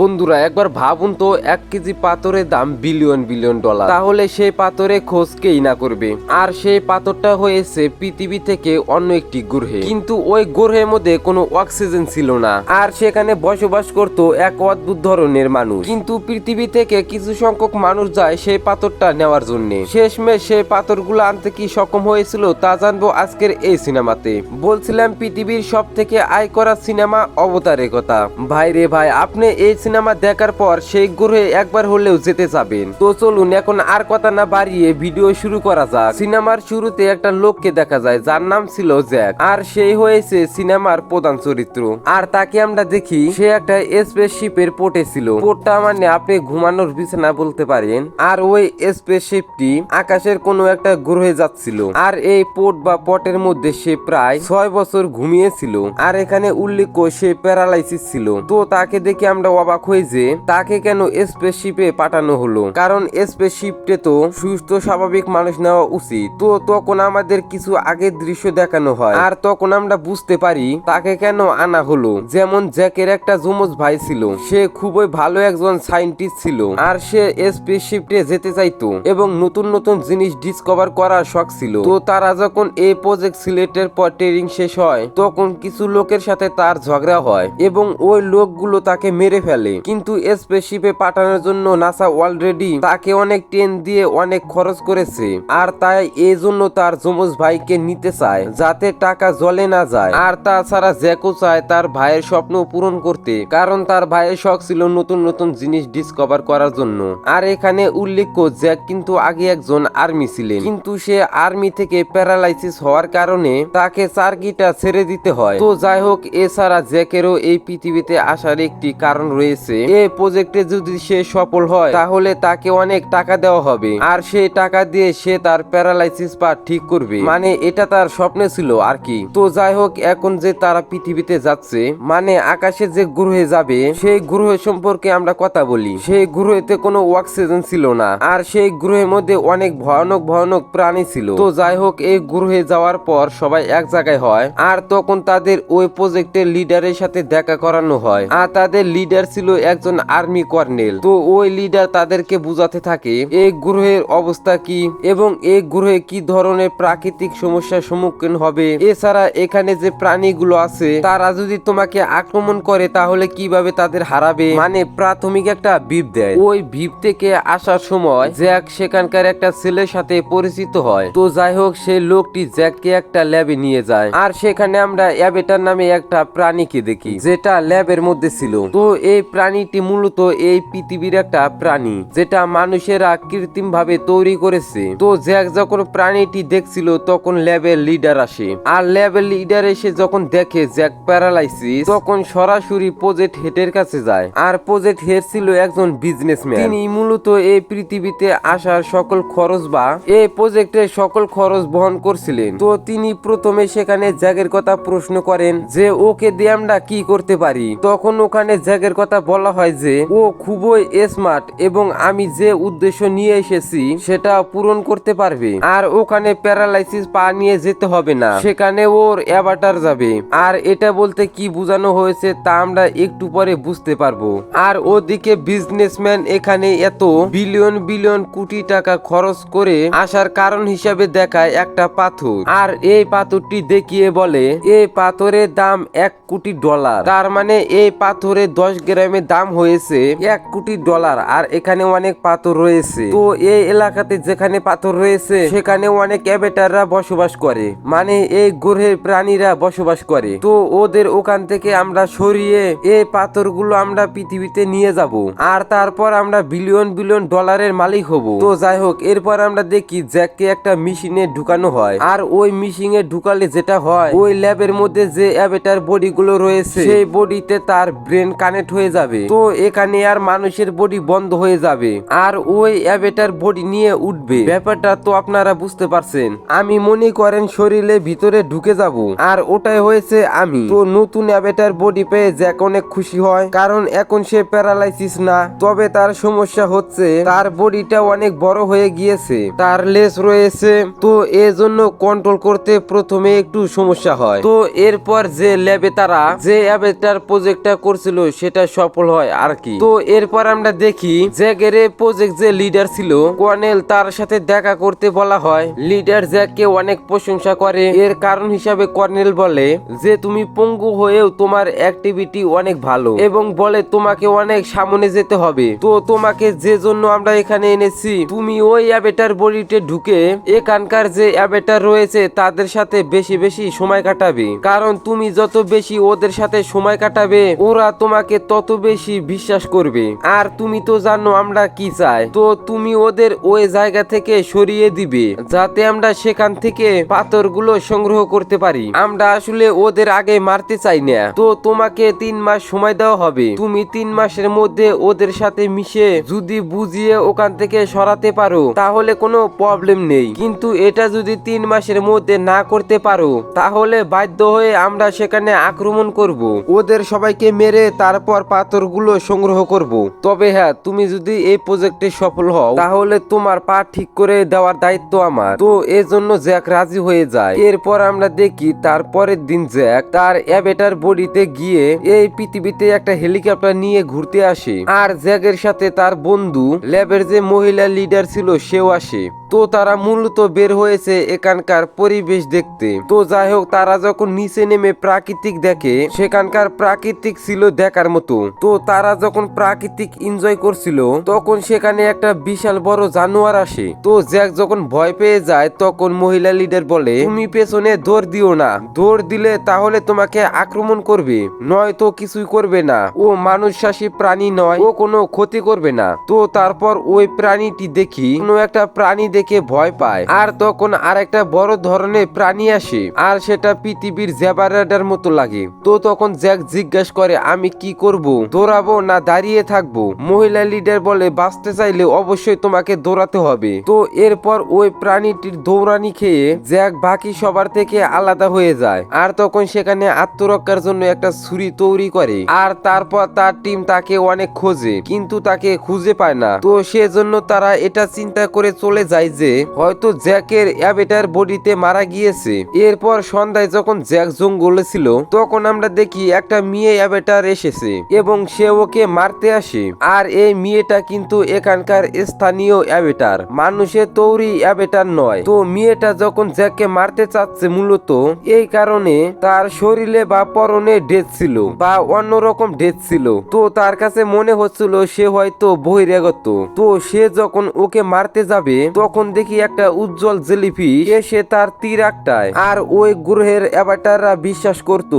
বন্ধুরা, একবার ভাবুন তো, এক কেজি পাথরের দাম বিলিয়ন বিলিয়ন ডলার। তাহলে সেই পাথরে খোঁজকেই না করবে? আর সেই পাথরটা হয়েছে পৃথিবী থেকে অন্য একটি গ্রহে। কিন্তু ওই গ্রহের মধ্যে কোনো অক্সিজেন ছিল না। আর সেখানে বসবাস করত এক অদ্ভুত ধরনের মানুষ। কিন্তু পৃথিবী থেকে কিছু সংখ্যক মানুষ যায় সেই পাথরটা নেওয়ার জন্য। শেষমেশ সেই পাথরগুলো আনতে কি সক্ষম হয়েছিল তা জানব আজকের এই সিনেমাতে। বলছিলাম পৃথিবীর সব থেকে আয় করা সিনেমা অবতারের কথা। ভাই রে ভাই, আপনি এই সিনেমা দেখার পর সেই গ্রহে একবার হলেও যেতে যাবেন। তো চলুন, এখন আর কথা না বাড়িয়ে ভিডিও শুরু করা যাক। সিনেমার শুরুতে একটা লোককে দেখা যায়, যার নাম ছিল জ্যাক। আর সেই হয়েছে সিনেমার প্রধান চরিত্র। আর তাকে আমরা দেখি, সে একটা স্পেসশিপের পোর্টে ছিল। পোর্টটা মানে আপনি ঘুমানোর বিছানা বলতে পারেন। আর ওই স্পেসশিপটি আকাশের কোনো একটা গ্রহে যাচ্ছিল। আর এই পোর্ট বা পটের মধ্যে সে প্রায় ছয় বছর ঘুমিয়েছিল। আর এখানে উল্লেখ সে প্যারালাইসিস ছিল। তো তাকে দেখে আমরা অবাক হই যে তাকে কেন স্পেসশিপে পাঠানো হলো। কারণ স্পেসশিপটে তো সুস্থ, স্বাভাবিক মানুষ নেওয়া উচিত। তো তখন আমাদের কিছু আগের দৃশ্য দেখানো হয়। আর তখন আমরা বুঝতে পারি তাকে কেন আনা হলো। যেমন জ্যাকের একটা যমজ ভাই ছিল। সে খুবই ভালো একজন সাইন্টিস্ট ছিল। আর সে স্পেসশিপটে যেতে চাইতো এবং নতুন নতুন জিনিস ডিসকভার করার শখ ছিল। তো তারা যখন এই প্রজেক্ট সিলেটের পর ট্রেনিং শেষ হয়, তখন কিছু লোকের সাথে তার ঝগড়া হয় এবং ওই লোকগুলো তাকে মেরে ফেলে। কিন্তু স্পেসশিপে পাঠানোর জন্য নাসা অলরেডি তাকে অনেক ট্রেন দিয়ে অনেক খরচ করেছে। আর তাই এই জন্য তার যমজ ভাইকে নিতে চায়, যাতে টাকা জলে না যায়। আর তাছাড়া জ্যাকও চায় তার ভাইয়ের স্বপ্ন পূরণ করতে, কারণ তার ভাইয়ের শখ ছিল নতুন নতুন জিনিস ডিসকভার করার জন্য। আর এখানে উল্লেখ্য, জ্যাক কিন্তু আগে একজন আর্মি ছিলেন। কিন্তু সে আর্মি থেকে প্যারালাইসিস হওয়ার কারণে তাকে চারকিটা ছেড়ে দিতে হয়। তো যাই হোক, এছাড়া জ্যাকেরও এই পৃথিবীতে আসার একটি কারণ রয়েছে। এই প্রজেক্টে যদি সে সফল হয়, তাহলে তাকে অনেক টাকা দেওয়া হবে। আর সেই টাকা দিয়ে সে তার প্যারালাইসিস পা ঠিক করবে। মানে এটা তার স্বপ্ন ছিল আর কি। তো যাই হোক, এখন যে তারা পৃথিবীতে যাচ্ছে মানে আকাশে যে গ্রহে যাবে, সেই গ্রহ সম্পর্কে আমরা কথা বলি। সেই গ্রহেতে কোনো অক্সিজেন ছিল না। আর সেই গ্রহের মধ্যে অনেক ভয়ানক ভয়ানক প্রাণী ছিল। তো যাই হোক, এই গ্রহে যাওয়ার পর সবাই এক জায়গায় হয়। আর তখন তাদের ওই প্রজেক্টের লিডারের সাথে দেখা করানো হয়। আর তাদের লিডার ছিল একজন আর্মি কর্নেল। তো ওই লিডার তাদেরকে বুঝাতে থাকে এই গ্রহের অবস্থা কি এবং এই গ্রহে কি ধরনের প্রাকৃতিক সমস্যার সম্মুখীন হবে? এছাড়া এখানে যে প্রাণীগুলো আছে, তারা যদি তোমাকে আক্রমণ করে, তাহলে কীভাবে তাদের হারাবে? মানে প্রাথমিক একটা ভিপ দেয়। ওই ভিপ থেকে আসার সময় জ্যাক সেখানকার একটা ছেলের সাথে পরিচিত হয়। তো যাই হোক সেই লোকটি জ্যাককে একটা ল্যাবে নিয়ে যায়। আর সেখানে আমরা অ্যাবেটার নামে একটা প্রাণীকে দেখি, যেটা ল্যাবের মধ্যে ছিল। তো এই প্রাণীটি মূলত এই পৃথিবীর একটা প্রাণী, যেটা মানুষেরা কৃত্রিম ভাবে তৈরি করেছে। তো জ্যাক যখন প্রাণীটি দেখছিল, তখন ল্যাবের লিডার আসে। আর ল্যাবের লিডার এসে যখন দেখে জ্যাক প্যারালাইসিস, তখন সরাসরি প্রজেক্ট হেডের কাছে যায়। আর প্রজেক্ট হেড ছিল একজন বিজনেসম্যান। তিনি মূলত এই পৃথিবীতে আসার সকল খরচ বা এই প্রজেক্টের সকল খরচ বহন করছিলেন। তো তিনি প্রথমে সেখানে জ্যাগের কথা প্রশ্ন করেন যে, ওকে দিয়ে আমরা কি করতে পারি? তখন ওখানে জ্যাগের কথা বলা হয় যে, ও খুবই স্মার্ট এবং আমি যে উদ্দেশ্য নিয়ে এসেছি, সেটা পূরণ করতে পারবে। আর ওখানে প্যারালাইসিস পা নিয়ে যেতে হবে না। সেখানে ওর অ্যাভাটার যাবে। আর এটা বলতে কি বোঝানো হয়েছে, তা আমরা একটু পরে বুঝতে পারব। আর ওদিকে বিজনেসম্যান এখানে এত বিলিয়ন বিলিয়ন কোটি টাকা খরচ করে আসার কারণ হিসাবে দেখায় একটা পাথর। আর এই পাথরটি দেখিয়ে বলে এই পাথরের দাম এক কোটি ডলার। তার মানে এই পাথরে দশ গ্রামের দাম হয়েছে এক কোটি ডলার আর এখানে অনেক পাথর রয়েছে। তো এই এলাকাতে যেখানে পাথর রয়েছে সেখানে অনেক অ্যাবেটাররা বসবাস করে। মানে এই গ্রহের প্রাণীরা বসবাস করে। তো ওদের ওখান থেকে আমরা সরিয়ে এই পাথরগুলো আমরা পৃথিবীতে নিয়ে যাব। আর তারপর আমরা বিলিয়ন বিলিয়ন ডলারের মালিক হব। তো যাই হোক, এরপর আমরা দেখি জ্যাককে একটা মেশিনে ঢুকানো হয়। আর ওই মেশিনে ঢুকালে যেটা হয়, ওই ল্যাবের মধ্যে যে অ্যাবেটার বডি গুলো রয়েছে, সেই বডিতে তার ব্রেন কানেক্ট হয়ে যাবে। তো এখানে আর মানুষের বডি বন্ধ হয়ে যাবে। আর ওই অ্যাবেটার বডি নিয়ে উঠবে। ব্যাপারটা তো আপনারা বুঝতে পারছেন। আমি মনে করেন শরীরে ভিতরে ঢুকে যাব। আর ওটাই হয়েছে আমি। তো নতুন অ্যাবেটার বডি পেয়ে জ্যাক অনেক খুশি হয়। কারণ এখন সে প্যারালাইসিস না। তবে তার সমস্যা হচ্ছে, তার বডিটা অনেক বড় হয়ে গিয়েছে। তার লেস রয়েছে। তো এজন্য কন্ট্রোল করতে প্রথমে একটু সমস্যা হয়। তো এরপর যে ল্যাবে তারা যে অ্যাবেটার প্রজেক্টটা করছিল, সেটা সব সফল হয় আর কি। তো এরপর আমরা দেখি জ্যাকের প্রজেক্ট যে লিডার ছিল, কর্নেল তার সাথে দেখা করতে বলা হয়। লিডার জ্যাককে অনেক প্রশংসা করে। এর কারণ হিসাবে কর্নেল বলে যে, তুমি পঙ্গু হয়েও তোমার অ্যাক্টিভিটি অনেক ভালো এবং বলে তোমাকে অনেক সামনে যেতে হবে। তো তোমাকে যে জন্য আমরা এখানে এনেছি, তুমি ওই অ্যাবেটার বডিতে ঢুকে এখানকার যে অ্যাবেটার রয়েছে, তাদের সাথে বেশি বেশি সময় কাটাবে। কারণ তুমি যত বেশি ওদের সাথে সময় কাটাবে, ওরা তোমাকে তত বেশি বিশ্বাস করবে। আর তুমি তো জানো আমরা কি চাই। তো তুমি ওদের ওই জায়গা থেকে সরিয়ে দিবে, যাতে আমরা সেখান থেকে পাথরগুলো সংগ্রহ করতে পারি। আমরা আসলে ওদের আগে মারতে চাই না। তো তোমাকে তিন মাস সময় দেওয়া হবে। তুমি তিন মাসের মধ্যে ওদের সাথে মিশে যদি বুঝিয়ে ওখান থেকে সরাতে পারো, তাহলে কোনো প্রবলেম নেই। কিন্তু এটা যদি তিন মাসের মধ্যে না করতে পারো, তাহলে বাধ্য হয়ে আমরা সেখানে আক্রমণ করব। ওদের সবাইকে মেরে তারপর পাথরগুলো সংগ্রহ করব। তবে হ্যাঁ তুমি যদি এই প্রজেক্টে সফল হও, তাহলে তোমার পা ঠিক করে দেওয়ার দায়িত্ব আমার। তো এজন্য জ্যাক রাজি হয়ে যায়। এরপর আমরা দেখি তারপরের দিন জ্যাক তার অ্যাবেটার বডিতে গিয়ে এই পৃথিবীতে একটা হেলিকপ্টার নিয়ে ঘুরতে আসে। আর জ্যাকের সাথে তার বন্ধু, ল্যাবের যে মহিলা লিডার ছিল, সেও আসে। তো তারা মূলত বের হয়েছে এখানকার পরিবেশ দেখতে। তো যাই হোক, তারা যখন নিচে নেমে প্রাকৃতিক দেখে, সেখানকার প্রাকৃতিক ছিল দেখার মতো। তো তারা যখন প্রাকৃতিক এনজয় করছিল, তখন সেখানে একটা বিশাল বড় জানোয়ার আসে। তো জ্যাক যখন ভয় পেয়ে যায়, তখন মহিলা লিডার বলে, তুমি পেছনে দৌড় দিও না। দৌড় দিলে তাহলে তোমাকে আক্রমণ করবে। নয় তো কিছুই করবে না। ও মানুষাসী প্রাণী নয়, ও কোনো ক্ষতি করবে না। তো তারপর ওই প্রাণীটি দেখি, কোনো একটা প্রাণী দেখে ভয় পায়। আর তখন আর একটা বড় ধরনের প্রাণী আসে, আর সেটা পৃথিবীর জেবারাডার মতো লাগে। তো তখন জ্যাক জিজ্ঞাসা করে, আমি কি করব? দৌড়াবো না দাঁড়িয়ে থাকব? মহিলা লিডার বলে, বাঁচতে চাইলে অবশ্যই তোমাকে দৌড়াতে হবে। তো এরপর ওই প্রাণীটির দৌড়ানি খেয়ে জ্যাক বাকি সবার থেকে আলাদা হয়ে যায়। আর তখন সেখানে আত্মরক্ষার জন্য একটা ছুরি তৈরি করে। আর তারপর তার টিম তাকে অনেক খোঁজে, কিন্তু তাকে খুঁজে পায় না। তো সেজন্য তারা এটা চিন্তা করে চলে যায় যে, হয়তো জ্যাকের অ্যাবেটার বডিতে মারা গিয়েছে। এরপর সন্ধ্যায় যখন জ্যাক জঙ্গলে ছিল, তখন আমরা দেখি একটা মেয়ে অ্যাবেটার এসেছে এবং সে ওকে মারতে আসে। আর এই মেয়েটা কিন্তু এখানকার স্থানীয় অ্যাবেটার। মানুষের তৈরি অ্যাবেটার নয়। তো মেয়েটা যখন জ্যাককে মারতে চাচ্ছে মূলত, এই কারণে তার শরীরে বা পরনে ডেথ ছিল বা অন্যরকম ডেথ ছিল। তো তার কাছে মনে হচ্ছিল সে হয়তো বহিরাগত। তো সে যখন ওকে মারতে যাবে, তখন দেখি একটা উজ্জ্বল জেলিফিশ এসে তার তীর আটটায় আর ওই গ্রহের অ্যাভাটাররা বিশ্বাস করত,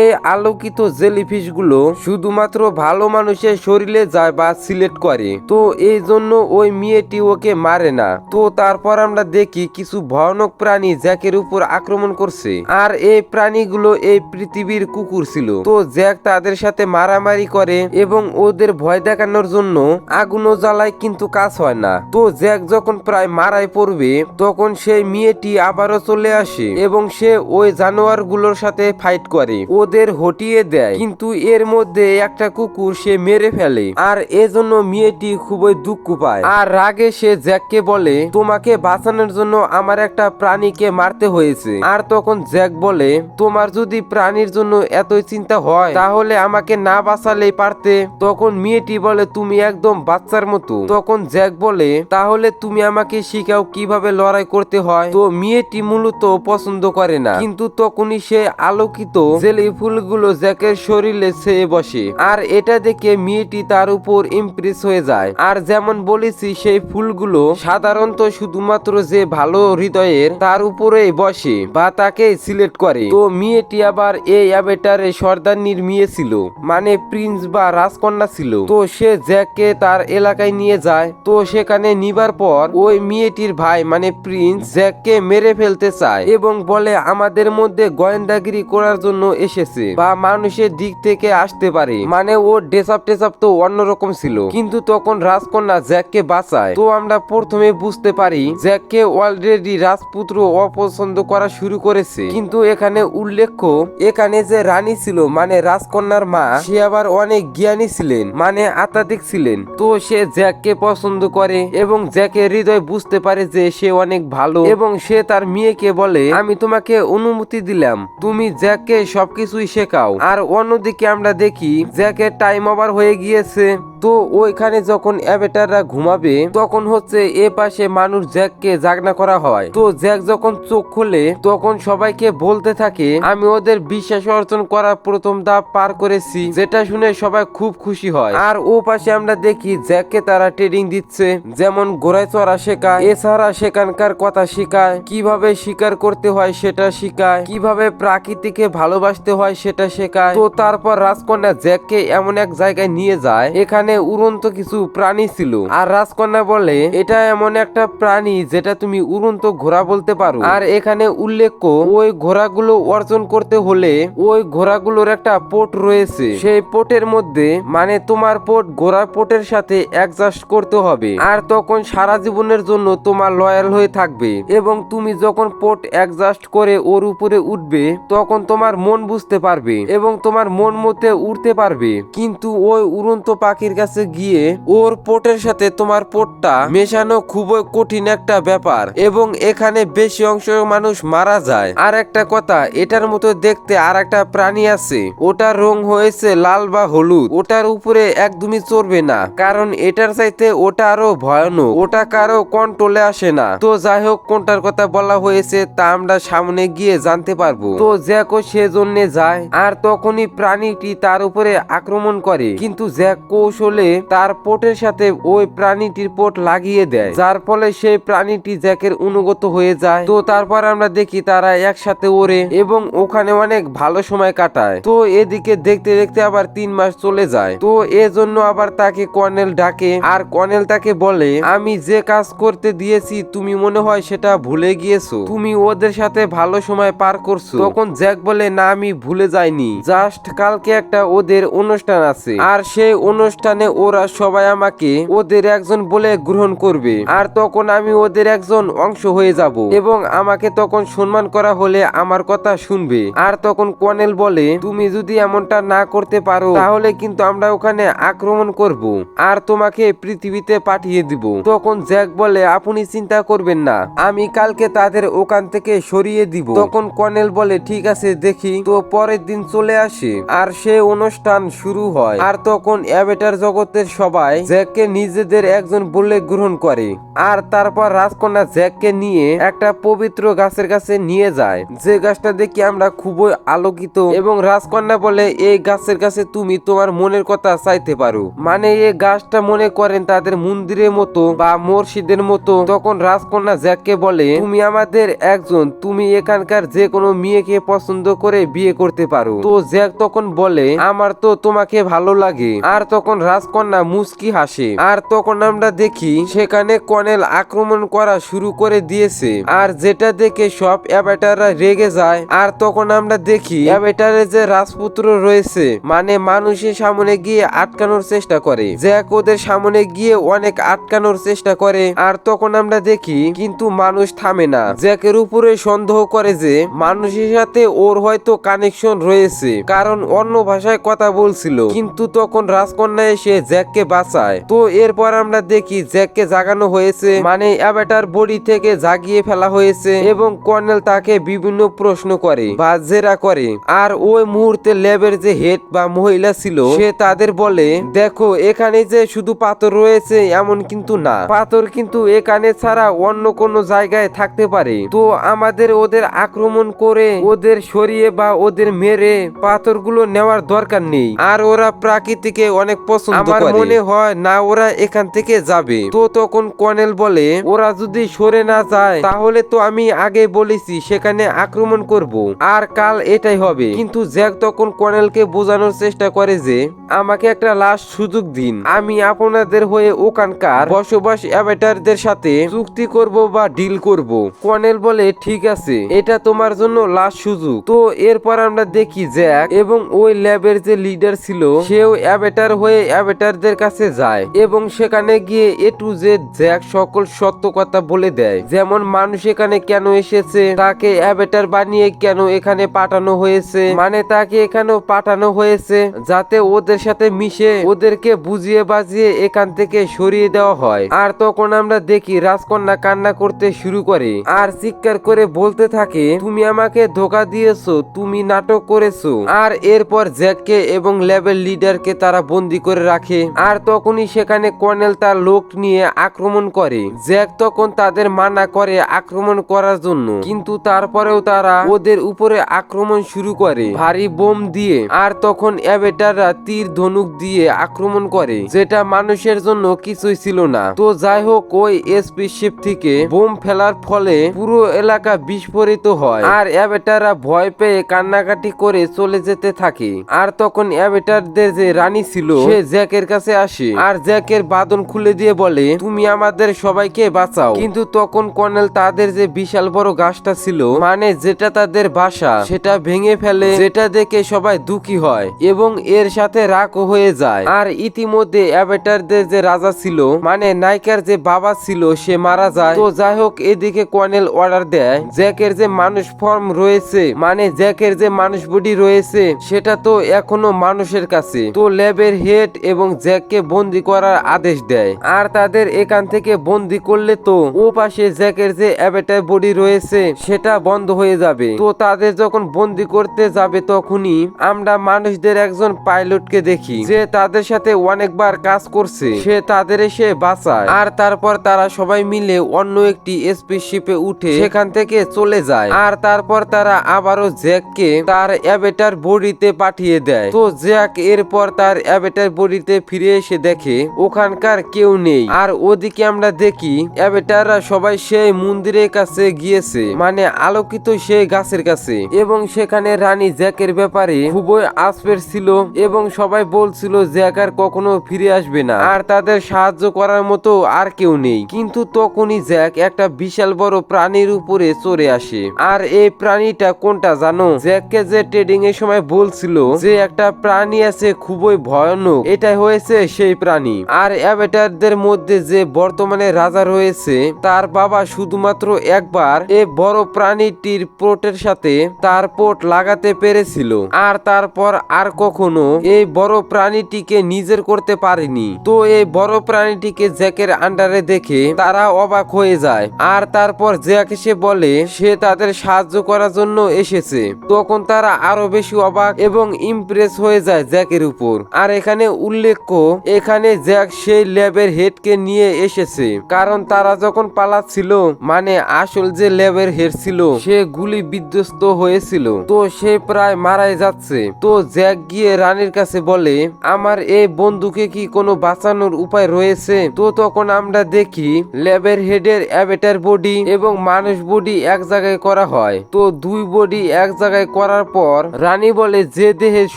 এই আলোকিত জেলিফিশগুলো শুধুমাত্র ভালো মানুষের শরীরে যায় বা সিলেক্ট করে। তো এই জন্য ওই মেয়েটি ওকে মারে না। তো তারপর আমরা দেখি কিছু ভয়ানক প্রাণী জ্যাকের উপর আক্রমণ করছে। আর এই প্রাণীগুলো এই পৃথিবীর কুকুর ছিল। তো জ্যাক তাদের সাথে মারামারি করে এবং ওদের ভয় দেখানোর জন্য আগুনও জ্বালায় কিন্তু কাজ হয় না। তো জ্যাক যখন প্রায় মারাই পড়বে, তখন সেই মেয়েটি আবারও চলে আসে এবং সে ওই জানোয়ারগুলোর সাথে ফাইট করে। ওদের হটিয়ে দেয়। কিন্তু এর মধ্যে একটা কুকুর সে মেরে ফেলে। আর এজন্য মেয়েটি খুবই দুঃখ পায়। আর রাগে সে জ্যাককে বলে, তোমাকে বাঁচানোর জন্য আমার একটা প্রাণীকে মারতে হয়েছে। আর তখন জ্যাক বলে, তোমার যদি প্রাণীর জন্য এতই চিন্তা হয়, তাহলে আমাকে না বাঁচালেই পারতে। তখন মেয়েটি বলে, তুমি একদম বাচ্চার মতো। তখন জ্যাক বলে, তাহলে তুমি আমাকে শিখাও কীভাবে লড়াই করতে হয়? তো মেয়েটি মূলত পছন্দ করে না। কিন্তু তখনই সে আলোকিত জেলি ফুলগুলো জ্যাকের শরীরে ছেয়ে বসে। আর এটা দেখে মেয়েটি তার উপর ইমপ্রেস হয়ে যায়। আর যেমন বলেছি, সেই ফুলগুলো সাধারণত শুধুমাত্র যে ভালো হৃদয়ের তার উপরেই বসে বা তাকে সিলেক্ট করে। তো মেয়েটি আবার এই অ্যাবেটারে সর্দারনির মেয়ে ছিল মানে প্রিন্স বা রাজকন্যা ছিল। তো সে জ্যাককে তার এলাকায় নিয়ে যায়। তো সেখানে নিবার পর ওই মেয়েটির ভাই মানে প্রিন্স জ্যাককে মেরে ফেলতে চায় এবং বলে, আমাদের মধ্যে গোয়েন্দাগিরি করার জন্য এসেছে বা মানুষের দিক থেকে আসতে পারে। মানে ও ডেসাপ টেসাপ তো অন্যরকম ছিল। কিন্তু তখন রাজকন্যা জ্যাককে বাঁচায়। তো আমরা প্রথমে বুঝতে পারি, জ্যাককে অলরেডি রাজপুত্র অপছন্দ করা শুরু করেছে। কিন্তু এখানে উল্লেখ্য, এখানে যে রানী ছিল মানে রাজকন্যার মা, সে আবার অনেক জ্ঞানী ছিলেন মানে আত্মাধিক ছিলেন। তো সে জ্যাককে পছন্দ করে এবং জ্যাকের হৃদয় বুঝতে পারে যে সে অনেক ভালো এবং সে তার মেয়েকে বলে, আমি তোমাকে অনুমতি দিলাম। তুমি জ্যাককে সবকিছুই শেখাও। আর অন্যদিকে আমরা দেখি, জ্যাক জ্যাকের টাইম ওভার হয়ে গিয়েছে। তো ওইখানে যখন অ্যাভেটাররা ঘুমাবে, তখন হচ্ছে এ পাশে মানুষ জ্যাককে জাগনা করা হয়। তো জ্যাক যখন চোখ খোলে, তখন সবাইকে বলতে থাকে, আমি ওদের বিশ্বাস অর্জন করার প্রথম ধাপ পার করেছি। যেটা শুনে সবাই খুব খুশি হয়। আর ও পাশে আমরা দেখি জ্যাককে তারা ট্রেডিং দিচ্ছে। যেমন ঘোড়ায় চড়া শেখায়, এছাড়া সেখানকার কথা শেখায়, কীভাবে শিকার করতে হয় সেটা শেখায়, কীভাবে প্রাকৃতিকে ভালোবাসতে হয় সেটা শেখায়। তো তারপর রাজকন্যা জ্যাককে এমন এক জায়গায় নিয়ে যায়, এখানে উড়ন্ত কিছু প্রাণী ছিল। আর রাজকন্যা বলে, এটা এমন একটা প্রাণী যেটা তুমি উড়ন্ত ঘোড়া বলতে পারো। আর এখানে উল্লেখ্য, ওই ঘোড়াগুলো অর্জন করতে হলে ওই ঘোড়াগুলোর একটা পোট রয়েছে। সেই পোটের মধ্যে মানে তোমার পোট ঘোড়ার পোটের সাথে অ্যাডজাস্ট করতে হবে। আর তখন সারা জীবনের জন্য তোমার লয়াল হয়ে থাকবে। এবং তুমি যখন পোট অ্যাডজাস্ট করে ওর উপরে উঠবে, তখন তোমার মন বুঝতে পারবে এবং তোমার মন মতে উঠতে পারবে। কিন্তু ওই উড়ন্ত পাখির কাছে গিয়ে ওর পোটের সাথে তোমার পোটটা মেশানো খুবই কঠিন একটা ব্যাপার এবং এখানে বেশি অংশ মানুষ মারা যায়। আর একটা কথা, এটার মতো দেখতে আর একটা প্রাণী আছে। ওটার রং হয়েছে লাল বা হলুদ। ওটার উপরে একদমই চড়বে না। কারণ এটার চাইতে ওটা আরও ভয়ানক। ওটা কারও কন্ট্রোলে আসে না। তো যাই হোক, কোনটার কথা বলা হয়েছে তা আমরা সামনে গিয়ে জানতে পারব। তো জ্যাকও সেজন্য যায়। আর তখনই প্রাণীটি তার উপরে আক্রমণ করে। কিন্তু জ্যাক কৌশলে তার পোটের সাথে ওই প্রাণীটির পোট লাগিয়ে দেয়, যার ফলে সেই প্রাণীটি জ্যাকের অনুগত হয়ে যায়। তো তারপর আমরা দেখি তারা একসাথে ওড়ে এবং ওখানে অনেক ভালো সময় কাটায়। তো এদিকে দেখতে দেখতে আবার তিন মাস চলে যায়। তো এজন্য আবার তাকে কর্নেল ডাকে, আর কর্নেল তাকে বলে, আমি যে কাজ করতে দিয়েছি, তুমি মনে হয় সেটা ভুলে গিয়েছো। তুমি ওদের সাথে ভালো সময় পার করছ। তখন জ্যাক বলে, না, আমি ভুলে যাইনি। জাস্ট কালকে একটা ওদের অনুষ্ঠান আছে। আর সেই অনুষ্ঠানে ওরা সবাই আমাকে ওদের একজন বলে গ্রহণ করবে। আর তখন আমি ওদের একজন অংশ হয়ে যাব এবং আমাকে তখন সম্মান করা হলে আমার কথা শুনবে। আর তখন কর্নেল বলে, তুমি যদি এমনটা না করতে পারো, তাহলে কিন্তু আমরা ওখানে আক্রমণ করব আর তোমাকে পৃথিবীতে পাঠিয়ে দিব। তখন জ্যাক বলে, আপনি চিন্তা করবেন না, আমি কালকে তাদের ওখান থেকে সরিয়ে দিব। তখন কর্নেল বলে, ঠিক আছে, দেখি, তো পরের দিন চলে আসে। আর সে অনুষ্ঠান শুরু হয়। আর তখন অ্যাভেটার জগতের সবাই জ্যাককে নিজেদের একজন বলে গ্রহণ করে। আর তারপর রাজকন্যা জ্যাককে নিয়ে একটা পবিত্র গাছের কাছে নিয়ে যায়। যে গাছটা দেখি আমরা খুবই আলোকিত এবং রাজকন্যা বলে, এই গাছের কাছে তুমি তোমার মনের কথা চাইতে পারো। মানে এই গাছটা মনে করেন তাদের মন্দিরের মতো বা মসজিদের মতো। তখন রাজকন্যা জ্যাককে বলে, তুমি আমাদের একজন, তুমি এখানকার যে কোনো মেয়েকে পছন্দ করে বিয়ে করতে পারো। তো জ্যাক তখন বলে, আমার তো তোমাকে ভালো লাগে। আর তখন রাজকন্যা মুস্কি হাসে। আর তখন আমরা দেখি সেখানে কনেল আক্রমণ করা শুরু করে দিয়েছে। আর যেটা দেখে সব অ্যাবেটাররা রেগে যায়। আর তখন আমরা দেখি অ্যাবেটারে যে রাজপুত্র রয়েছে মানে মানুষের সামনে গিয়ে আটকানোর চেষ্টা করে। জ্যাক ওদের সামনে গিয়ে অনেক আটকানোর চেষ্টা করে। আর তখন আমরা দেখি কিন্তু মানুষ থামে না। জ্যাকের উপরে সন্দেহ করে যে, মানুষের সাথে ওর হয়তো কানেকশন রয়েছে। কারণ অন্য ভাষায় কথা বলছিল। কিন্তু তখন রাজকন্যা এসে জ্যাককে বাঁচায়। তো এরপর আমরা দেখি জ্যাককে জাগানো হয়েছে। মানে অ্যাবেটার বডি থেকে জাগিয়ে ফেলা হয়েছে এবং কর্নেল তাকে বিভিন্ন প্রশ্ন করে বা জেরা করে। আর ওই মুহূর্তে ল্যাবের যে হেড বা মহিলা ছিল, সে তাদের বলে, দেখো, এখানে যে শুধু পাথর রয়েছে, এমন কিন্তু না। পাথর কিন্তু এখানে ছাড়া অন্য কোনো জায়গায় থাকতে পারে। তো আমাদের ওদের আক্রমণ করে ওদের সরিয়ে বা ওদের মেরে পাথরগুলো নেওয়ার দরকার নেই। আর ওরা প্রাকৃতিকে অনেক পছন্দ করে। আমার মনে হয় না ওরা এখান থেকে যাবে। তো তখন কর্নেল বলে ওরা যদি সরে না যায় তাহলে তো আমি আগে বলেছি সেখানে আক্রমণ করব। আর কাল এটাই হবে। কিন্তু জ্যাক তখন কর্নেলকে বোঝানোর চেষ্টা করে যে আমাকে একটা লাস্ট সুযোগ দিন। আমি আপনাদের হয়ে ওখানকার বসবাস অ্যাভেটারদের সাথে চুক্তি করব বা ডিল করব। কর্নেল বলে ঠিক আছে এটা তোমার জন্য লাস্ট সুযোগ। তো এরপর আমরা দেখি জ্যাক এবং ওই ল্যাবের যে লিডার ছিল সেও অ্যাভেটার হয়ে অ্যাভেটারদের কাছে যায় এবং সেখানে গিয়ে এ টু জেড জ্যাক সকল সত্য কথা বলে দেয়। যেমন মানুষ এখানে কেন এসেছে? তাকে অ্যাভেটার বানিয়ে কেন এখানে পাঠানো হয়েছে? মানে তাকে এখানেও পাঠানো হয়েছে যাতে ওদের সাথে মিশে ওদেরকে বুঝিয়ে বাজিয়ে এখান থেকে সরিয়ে দেওয়া হয়। আর তখন আমরা দেখি রাজকন্যা কান্না করতে শুরু করে আর চিৎকার করে বলতে থাকে, তুমি আমাকে ধোকা দিয়েছ, তুমি নাটক করেছ। আর এরপর জ্যাককে এবং ল্যাবের লিডারকে তারা বন্দি করে রাখে আর তখনই সেখানে কর্নেল তার লোক নিয়ে আক্রমণ করে। জ্যাক তখন তাদের মানা করে আক্রমণ করার জন্য। কিন্তু তারপরেও তারা ওদের উপরে আক্রমণ শুরু করে। ভারী বোম দিয়ে আর তখন অ্যাবেটাররা তীর ধনুক দিয়ে আক্রমণ করে, যেটা মানুষের জন্য কিছুই ছিল না। তো যাই হোক, ওই এসপি শিপ থেকে বোম ফেলার ফলে পুরো এলাকা বিস্ফোরিত হয়। আর অ্যাবেটাররা ভয় পেয়ে কান্নাকাটি করে চলে যেতে থাকে। আর তখন অ্যাবেটারদের যে রানী ছিল, সে জ্যাকের কাছে আসে আর জ্যাকের বাদন খুলে দিয়ে বলে, তুমি আমাদের সবাইকে বাঁচাও। কিন্তু তখন কর্নেল তাদের যে বিশাল বড় গাছটা ছিল মানে যেটা তাদের বাসা, সেটা ভেঙে ফেলে, যেটা দেখে সবাই দুঃখী হয় এবং এর সাথে রাগও হয়ে যায়। আর ইতিমধ্যে অ্যাবেটারদের যে রাজা ছিল মানে নায়িকার যে বাবা ছিল, সে মারা যায়। তো যাই হোক, এদিকে কর্নেল অর্ডার দেয়, জ্যাকের যে মানুষ ফর্ম রয়েছে মানে জ্যাকের যে মানুষ বডি রয়েছে, সেটা তো এখনও মানুষের কাছে। তো ল্যাবের হেড এবং জ্যাককে বন্দি করার আদেশ দেয়। আর তাদের এখান থেকে বন্দি করলে তো ও পাশে জ্যাকের যে অ্যাবেটার বডি রয়েছে, সেটা বন্ধ হয়ে যাবে। তো তাদের যখন বন্দি করতে যাবে তখনই আমরা মানুষদের একজন পাইলটকে দেখি, যে তাদের সাথে অনেকবার কাজ করছে। সে তাদের এসে বাঁচায়। আর তারপর তারা সবাই মিলে অন্য একটি স্পেসশিপে উঠে সেখান থেকে চলে যায়। আর তারপর তারা আবারও জ্যাককে তার অ্যাবেটার বডিতে পাঠিয়ে দেয়। তো জ্যাক এরপর তার অ্যাবেটার বডিতে ফিরে এসে দেখে, ওখানকার কেউ নেই। আর ওদিকে আমরা দেখি, অ্যাবেটাররা সবাই সেই মন্দিরের কাছে গিয়েছে। মানে আলোকিত সেই গাছের কাছে। এবং সেখানে রানী জ্যাকের ব্যাপারে খুবই আসপের ছিল এবং সবাই বলছিল জ্যাক আর কখনো ফিরে আসবে না। আর তাদের সাহায্য করার মতো আর কেউ নেই। কিন্তু তখনই জ্যাক একটা বিশাল বড় প্রাণীর উপরে চড়ে আসে। আর এই প্রাণীটা কোনটা জানো? জ্যাককে যে ট্রেডিং এর সময় বলছিল যে একটা প্রাণী আছে, খুবই ভয়ানক। এটাই হয়েছে সেই প্রাণী। আর অ্যাভেটারদের মধ্যে যে বর্তমানে রাজা রয়েছে, তার বাবা শুধুমাত্র একবার এই বড় প্রাণীটির পোটের সাথে তার পোট লাগাতে পেরেছিল। আর তারপর আর কখনো এই বড় প্রাণীটিকে নিজের করতে পারেনি। তো এই বড় প্রাণীটিকে জ্যাকের আন্ডারে দেখে তারা অবাক হয়ে যায়। আর তারপর জ্যাক এসে বলে, সে তাদের সাহায্য করার জন্য এসেছে। তখন তারা আরও বেশি অবাক এবং ইমপ্রেস হয়ে যায় জ্যাকের উপর। আর এখানে উল্লেখ্য, এখানে জ্যাক সেই ল্যাবের হেডকে নিয়ে এসেছে। কারণ তারা যখন পালাচ্ছিল মানে আসল যে ল্যাবের হেড ছিল, সে গুলি বিধ্বস্ত হয়েছিল। তো সে প্রায় মারাই যাচ্ছে। তো জ্যাক গিয়ে রানীর কাছে বলে, আমার এই বন্ধুকে কি কোনো বাঁচানোর উপায় রয়েছে? তো তখন আমরা দেখি, ল্যাবের হেডের অ্যাবেটার বডি এবং মানুষ বডি এক জায়গায় করা হয়। তো দুই বডি এক জায়গায় করার পর রানী বলে, যে দেহে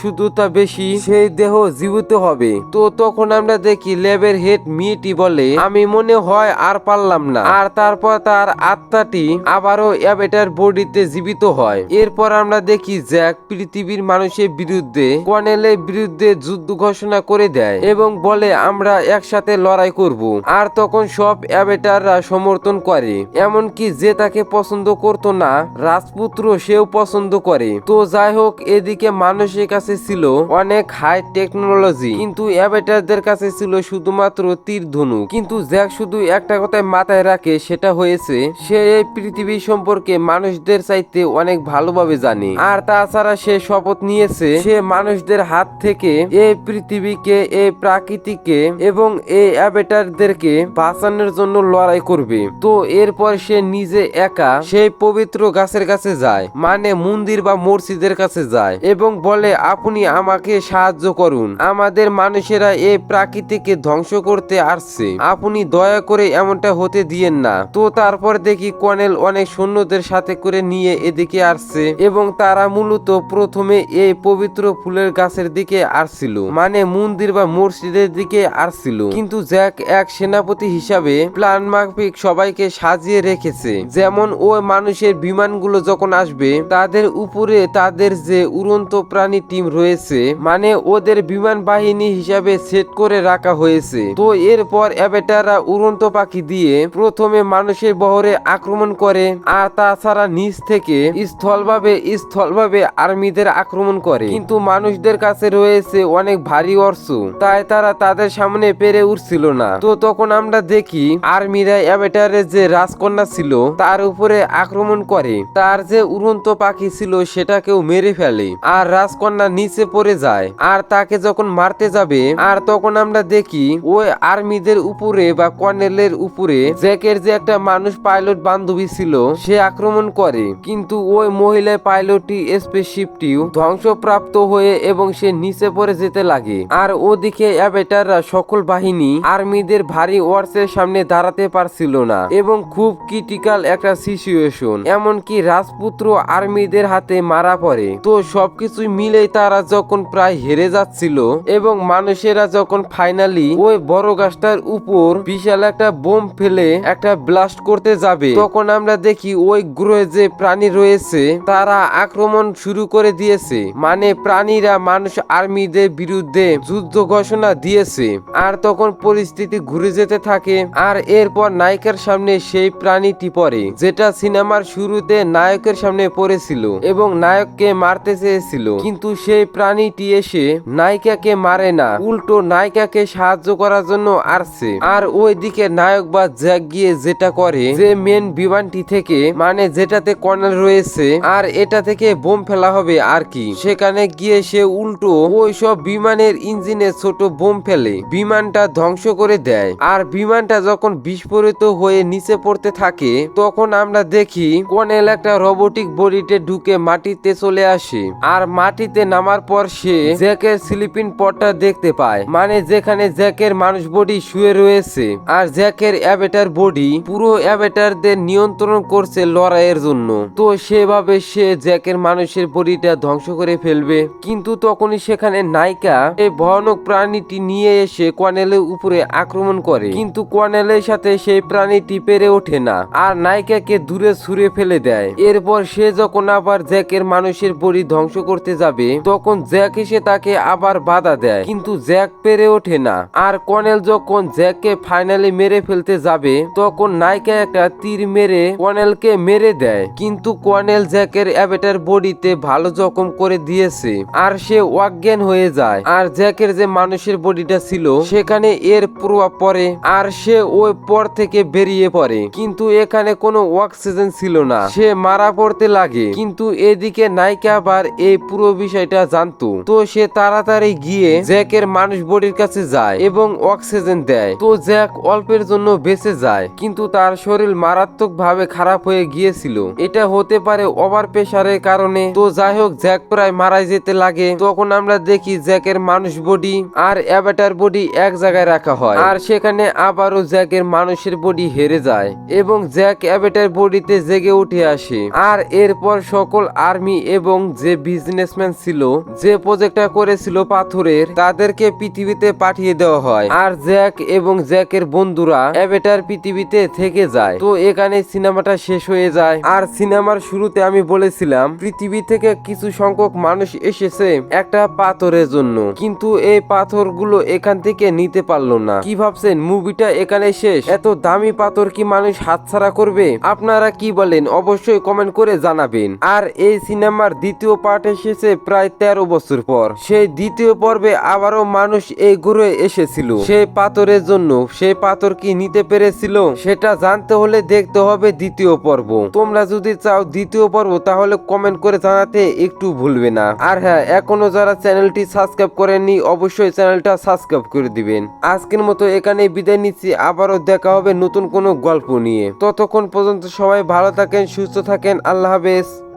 শুদ্ধতা বেশি। সেই দেহ জীবিত হবে। তো তখন আমরা দেখি ল্যাবের হেড মিটি বলে, আমি মনে হয় আর পারলাম না। আর তারপর তার আত্মাটি আবারও অ্যাবেটার বডিতে জীবিত হয়। এরপর আমরা দেখি জ্যাক পৃথিবীর মানুষের বিরুদ্ধে, কর্নেলের বিরুদ্ধে যুদ্ধ ঘোষণা করে দেয় এবং বলে, আমরা একসাথে লড়াই করব। আর তখন সব অ্যাবেটাররা সমর্থন করে। এমনকি যে তাকে পছন্দ করতো না, রাজপুত্র সেও পছন্দ করে। তো যাই হোক, এদিকে মানুষের কাছে ছিল অনেক হাই টেকনোলজি কিন্তু অ্যাবেটারদের কাছে ছিল শুধুমাত্র তীর ধনু কিন্তু জ্যাক শুধু একটা কথায় মাথায় রাখে, সেটা হয়েছে, সে এই পৃথিবী সম্পর্কে মানুষদের চাইতে অনেক ভালোভাবে জানে। আর তাছাড়া সে শপথ নিয়েছে, সে মানুষদের হাত থেকে এই পৃথিবীকে, এই প্রাকৃতিকে এবং এই অ্যাবেটারদেরকে বাঁচানোর জন্য লড়াই করবে। তো এরপর সে নিজে একা সেই পবিত্র গাছের কাছে যায় মানে মন্দির বা মসজিদের কাছে যায় এবং বলে, আপনি আমাকে সাহায্য করুন। আমাদের মানুষেরা এই প্রাকৃতিকে ধ্বংস করতে আসছে। আপনি দয়া করে এমনটা হতে দিয়েন না। তো তারপর দেখি কর্নেল অনেক সৈন্যদের সাথে করে নিয়ে এদিকে আসছে এবং তারা মূলত প্রথমে এই পবিত্র ফুলের গাছের দিকে আসছিল। মানে মন্দির বা মসজিদের দিকে আসছিল। কিন্তু জ্যাক এক সেনাপতি হিসাবে প্ল্যান মাফিক সবাইকে সাজিয়ে রেখেছে। যেমন ও মানুষের বিমানগুলো যখন আসবে, তাদের উপরে তাদের যে উড়ন্ত প্রাণী টিম রয়েছে মানে ওদের বিমান বাহিনী হিসাবে সেট করে রাখা হয়েছে। তো এরপর অ্যাবেটাররা উড়ন্ত পাখি দিয়ে প্রথমে মানুষের বহরে আক্রমণ করে, আর তাছাড়া নিচ থেকে স্থলভাবে স্থলভাবে আর্মিদের আক্রমণ করে। কিন্তু মানুষদের কাছে রয়েছে অনেক ভারী অর্থ, তাই তারা তাদের সামনে পেরে উঠছিল না। তো তখন আমরা দেখি আর্মিরা অ্যাবেটারের যে রাজকন্যা ছিল, তার উপরে আক্রমণ করে। তার যে উড়ন্ত পাখি ছিল, সেটাকেও মেরে ফেলে, আর রাজকন্যা নিচে পড়ে যায়। আর তাকে যখন মারতে যাবে, আর তখন আমরা দেখি ওই আর্মিদের উপরে বা কর্নেলের উপরে জ্যাকের যে একটা মানুষ পাইলট বান্ধবী ছিল, সে আক্রমণ করে। কিন্তু ওই মহিলা পাইলটটি স্পেসশিপটিও ধ্বংসপ্রাপ্ত হয়ে এবং সে নিচে পড়ে যেতে লাগে। আর ওদিকে অ্যাবেটাররা সকল বাহিনী আর্মিদের ভারী ওয়ার্সের সামনে দাঁড়াতে পারছিল না এবং খুব ক্রিটিক্যাল একটা সিচুয়েশন এমনকি রাজপুত্র আর্মিদের হাতে মারা পড়ে। তো সবকিছু মিলে তারা যখন প্রায় হেরে যাচ্ছিল এবং মানুষেরা যখন ফাইনালি ওই বড় গাছটার উপর বিশাল একটা বোম ফেলে একটা ব্লাস্ট করতে যাবে, তখন আমরা দেখি ওই গ্রহে যে প্রাণী রয়েছে তারা আক্রমণ শুরু করে দিয়েছে। মানে প্রাণীরা মানুষ আর্মিদের বিরুদ্ধে যুদ্ধ ঘোষণা দিয়েছে। আর তখন পরিস্থিতি ঘুরে যেতে থাকে আর এরপর নায়িকার সামনে সেই প্রাণীটি পড়ে, যেটা সিনেমার শুরুতে নায়কের সামনে পড়েছিল এবং নায়ককে মারতে চেয়েছিল। কিন্তু সেই প্রাণীটি এসে নায়িকাকে মারে না, উল্টো নায়িকাকে সাহায্য করার জন্য আসছে আর ওইদিকে নায়ক বা জ্যাক গিয়ে যেটা করে, যে মেন বিমানটি থেকে মানে যেটাতে কর্নেল রয়েছে, আর এটা থেকে বোম ফেলা হবে আর কি। সেখানে গিয়ে সে উল্টো ওই সব বিমানের ইঞ্জিনে ছোট বোম ফেলে, বিমানটা ধ্বংস করে দেয়। আর বিমানটা যখন বিস্ফোরিত হয়ে নিচে পড়তে থাকে, তখন আমরা দেখি কর্নেল একটা রোবোটিক বডিতে ঢুকে মাটিতে চলে আসে। আর মাটিতে নামার পর সে জ্যাকের স্লিপিং পটটা দেখতে পায় মানে যেখানে জ্যাকের মানুষ বডি শুয়ে রয়েছে। আর জ্যাকের অ্যাবেটার বডি পুরো অ্যাবেটারদের নিয়ন্ত্রণ করছে লড়াইয়ের জন্য। তো সেভাবে সে জ্যাকের মানুষের বডিটা ধ্বংস করে ফেলবে। কিন্তু তখনই সেখানে নায়িকা এই ভয়ানক প্রাণীটি নিয়ে এসে কোয়ানেলের উপরে আক্রমণ করে। কিন্তু কোয়ানেলের সাথে সেই প্রাণীটি পেরে ওঠে না, আর নায়িকাকে দূরে ছুঁড়ে ফেলে দেয়। এরপর সে যখন আবার জ্যাকের মানুষের বডি ধ্বংস করতে যাবে, তখন জ্যাক এসে তাকে আবার বাধা দেয়। কিন্তু জ্যাক পেরে ওঠে না। আর কর্নেল যখন জ্যাককে ফাইনালি মেরে ফেলতে যাবে, তখন নায়িকা একটা তীর মেরে কর্নেলকে মেরে দেয়। কিন্তু কর্নেল জ্যাকের অ্যাবেটার বডিতে ভালো জখম করে দিয়েছে আর সে অজ্ঞান হয়ে যায়। আর জ্যাকের যে মানুষের বডিটা ছিল, সেখানে এর প্রভাব পড়ে আর সে ওই পর থেকে বেরিয়ে পড়ে। কিন্তু এখানে কোনো অক্সিজেন ছিল না। সে মারা পড়তে লাগে। কিন্তু এদিকে নায়িকা আবার এই পুরো বিষয়টা জানতো। তো সে তাড়াতাড়ি গিয়ে জ্যাকের মানুষ বডির কাছে যায় এবং অক্সিজেন দেয়। তো জ্যাক অল্পের জন্য বেঁচে যায়, কিন্তু তার শরীর মারাত্মক ভাবে খারাপ হয়ে গিয়েছিল। এটা হতে পারে ওভার প্রেশারের কারণে। তো যাই হোক, জ্যাক প্রায় মারা যেতে লাগে। তখন আমরা দেখি জ্যাকের মানুষ বডি আর অ্যাভাটার বডি এক জায়গায় রাখা হয়। আর সেখানে আবারও জ্যাকের মানুষের বডি হেরে যায় এবং জ্যাক অ্যাভাটার বডিতে জেগে উঠে আসে। আর এরপর সকল আর্মি এবং যে বিজনেসম্যান ছিল, যে প্রজেক্টটা করেছিল পাথরের, তাদেরকে পৃথিবীতে পাঠিয়ে দেওয়া হয়। আর জ্যাক এবং জ্যাকের বন্ধুরা অ্যাভেটার পৃথিবীতে থেকে যায়। তো এখানে সিনেমাটা শেষ হয়ে যায়। আর সিনেমার শুরুতে আমি বলেছিলাম, পৃথিবী থেকে কিছু সংখ্যক মানুষ এসেছে একটা পাথরের জন্য। কিন্তু এই পাথরগুলো এখান থেকে নিতে পারল না। কি ভাবছেন, মুভিটা এখানে শেষ? এত দামি পাথর কি মানুষ হাতছাড়া করবে? আপনারা কি বলেন? অবশ্যই কমেন্ট করে জানাবেন। আর এই সিনেমার দ্বিতীয় পার্ট এসেছে প্রায় তেরো বছর পর। সেই দ্বিতীয় পর্বে আবারও মানুষ এই গ্রহে এসেছিল। সেই পাথরের জন্য সেই পাথর কি নিতে পেরেছিল সেটা জানতে হলে দেখতে হবে দ্বিতীয় পর্ব। তোমরা যদি চাও দ্বিতীয় পর্ব, তাহলে কমেন্ট করে জানাতে একটু ভুলবে না। আর হ্যাঁ এখনও যারা চ্যানেলটি সাবস্ক্রাইব করেননি, অবশ্যই চ্যানেলটা সাবস্ক্রাইব করে দিবেন। আজকের মতো এখানে বিদায় নিচ্ছি। আবারও দেখা হবে নতুন কোনো গল্প নিয়ে। ততক্ষণ পর্যন্ত সবাই ভালো থাকেন, সুস্থ থাকেন। আল্লাহ হাফেজ।